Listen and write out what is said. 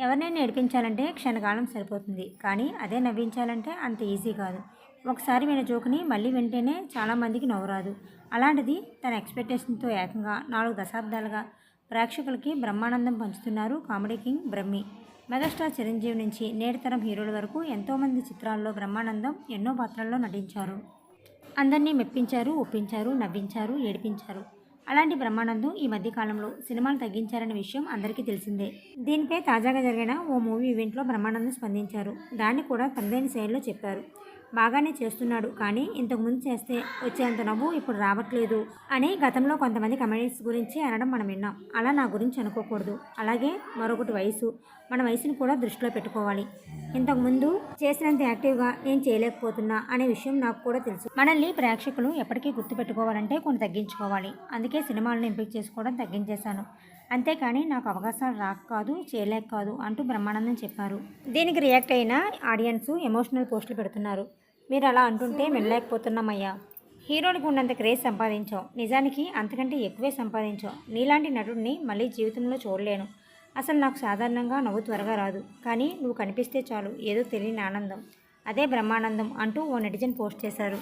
ఎవరినైనా ఏడిపించాలంటే క్షణకాలం సరిపోతుంది. కానీ అదే నవ్వించాలంటే అంత ఈజీ కాదు. ఒకసారి విన జోకుని మళ్ళీ వింటేనే చాలామందికి నవ్వురాదు. అలాంటిది తన ఎక్స్పెక్టేషన్తో ఏకంగా నాలుగు దశాబ్దాలుగా ప్రేక్షకులకి Brahmanandam పంచుతున్నారు comedy king Brahmi. Megastar Chiranjeevi నుంచి నేటితరం హీరోల వరకు ఎంతోమంది చిత్రాల్లో బ్రహ్మానందం ఎన్నో పాత్రల్లో నటించారు. అందరినీ మెప్పించారు ఒప్పించారు నవ్వించారు ఏడిపించారు. అలాంటి బ్రహ్మానందం ఈ మధ్య కాలంలో సినిమాలు తగ్గించారనే విషయం అందరికీ తెలిసిందే. దీనిపై తాజాగా జరిగిన ఓ మూవీ ఈవెంట్లో బ్రహ్మానందం స్పందించారు. దాన్ని కూడా తనదైన శైలిలో చెప్పారు. బాగానే చేస్తున్నాడు. కానీ ఇంతకుముందు చేస్తే వచ్చేంత నవ్వు ఇప్పుడు రావట్లేదు అని గతంలో కొంతమంది కమెడీస్ గురించి అనడం మనం విన్నాం. అలా నా గురించి అనుకోకూడదు. అలాగే మరొకటి వయసు. మన వయసుని కూడా దృష్టిలో పెట్టుకోవాలి. ఇంతకుముందు చేసినంత యాక్టివ్గా నేను చేయలేకపోతున్నా అనే విషయం నాకు కూడా తెలుసు. మనల్ని ప్రేక్షకులు ఎప్పటికీ గుర్తుపెట్టుకోవాలంటే కొన్ని తగ్గించుకోవాలి. అందుకే సినిమాలను ఎంపిక చేసుకోవడం తగ్గించేశాను. అంతేకాని నాకు అవకాశాలు రాక కాదు చేయలేక కాదు అంటూ బ్రహ్మానందం చెప్పారు. దీనికి రియాక్ట్ అయిన ఆడియన్స్ ఎమోషనల్ పోస్టులు పెడుతున్నారు. మీరు అలా అంటుంటే వెళ్ళలేకపోతున్నామయ్యా హీరోలకు ఉన్నంత క్రేజ్ సంపాదించావు. నిజానికి అంతకంటే ఎక్కువే సంపాదించావు. నీలాంటి నటుడిని మళ్ళీ జీవితంలో చూడలేను. అసలు నాకు సాధారణంగా నవ్వు త్వరగా రాదు. కానీ నువ్వు కనిపిస్తే చాలు. ఏదో తెలియని ఆనందం. అదే బ్రహ్మానందం అంటూ ఓ నెటిజన్ పోస్ట్ చేశారు.